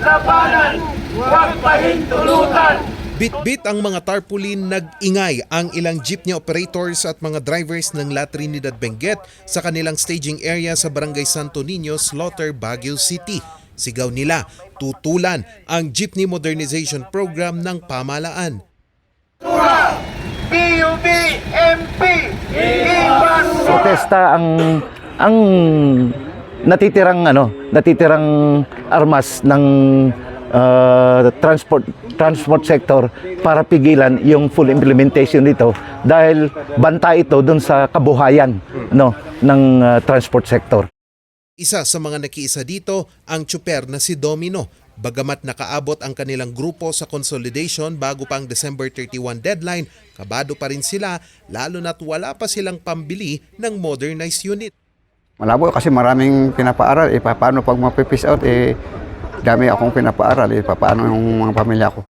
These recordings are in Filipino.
labanan, huwag pahintulutan. Bit-bit ang mga tarpaulin nag-ingay ang ilang jeepney operators at mga drivers ng La Trinidad Benguet sa kanilang staging area sa Barangay Santo Niño, Slaughter, Baguio City. Sigaw nila, tutulan ang jeepney modernization program ng pamalaan. PUB, MP, protesta ang ang natitirang ano, natitirang armas ng uh, transport transport sector para pigilan yung full implementation nito dahil banta ito doon sa kabuhayan no ng uh, transport sector. Isa sa mga nakiisa dito ang tsuper na si Domino. Bagamat nakaabot ang kanilang grupo sa consolidation bago pa ang December 31 deadline, kabado pa rin sila lalo na't wala pa silang pambili ng modernized unit. Malabo kasi maraming pinapaaral. Eh, pa- paano pag mapipis out, eh, dami akong pinapaaral. Eh, pa- paano yung mga pamilya ko?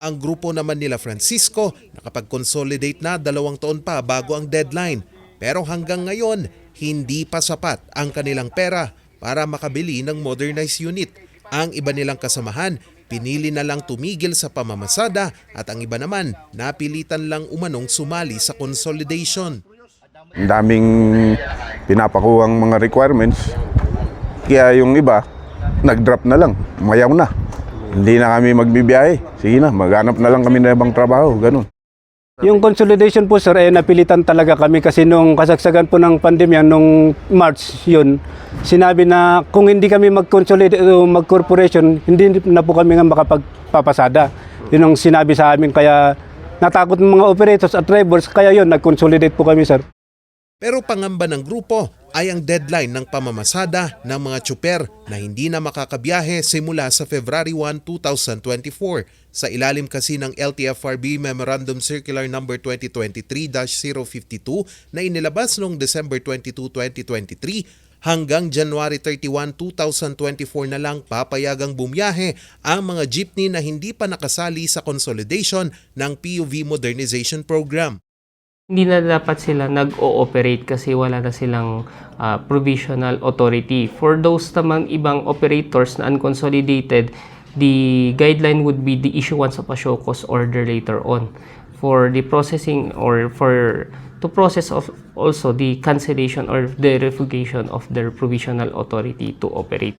Ang grupo naman nila Francisco nakapag-consolidate na dalawang taon pa bago ang deadline. Pero hanggang ngayon, hindi pa sapat ang kanilang pera para makabili ng modernized unit. Ang iba nilang kasamahan, pinili na lang tumigil sa pamamasada at ang iba naman, napilitan lang umanong sumali sa consolidation. Ang daming pinapakuhang mga requirements. Kaya yung iba, nag-drop na lang. Mayaw na. Hindi na kami magbibiyahe. Sige na, maghanap na lang kami ng ibang trabaho. Ganun. Yung consolidation po sir, eh, napilitan talaga kami kasi nung kasagsagan po ng pandemya, nung March yun, sinabi na kung hindi kami mag-consolidate o mag-corporation, hindi na po kami nga makapagpapasada. Yun ang sinabi sa amin kaya natakot ng mga operators at drivers, kaya yun, nag-consolidate po kami sir. Pero pangamba ng grupo ay ang deadline ng pamamasada ng mga tsuper na hindi na makakabiyahe simula sa February 1, 2024. Sa ilalim kasi ng LTFRB Memorandum Circular No. 2023-052 na inilabas noong December 22, 2023, hanggang January 31, 2024 na lang papayagang bumiyahe ang mga jeepney na hindi pa nakasali sa consolidation ng PUV Modernization Program. Hindi na dapat sila nag-ooperate kasi wala na silang ah, provisional authority. For those namang ibang operators na unconsolidated, the guideline would be the issuance of a show cause order later on for the processing or for to process of also the cancellation or the revocation of their provisional authority to operate.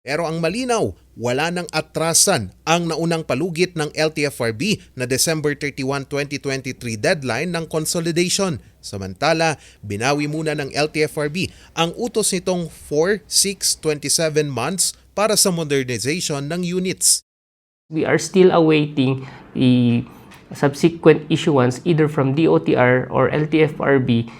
Pero ang malinaw, wala nang atrasan ang naunang palugit ng LTFRB na December 31, 2023 deadline ng consolidation. Samantala, binawi muna ng LTFRB ang utos nitong 4, 6, 27 months para sa modernization ng units. we are still awaiting the subsequent issuance either from DOTR or LTFRB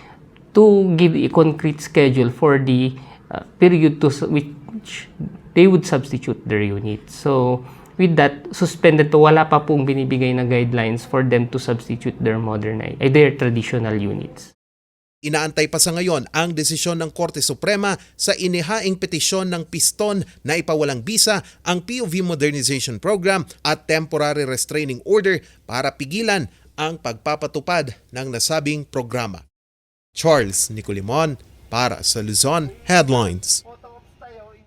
to give a concrete schedule for the uh, period to which they would substitute their unit. So with that suspended to wala pa pong binibigay na guidelines for them to substitute their modern eh, their traditional units. Inaantay pa sa ngayon ang desisyon ng Korte Suprema sa inihaing petisyon ng piston na ipawalang bisa ang POV Modernization Program at Temporary Restraining Order para pigilan ang pagpapatupad ng nasabing programa. Charles Nicolimon para sa Luzon Headlines.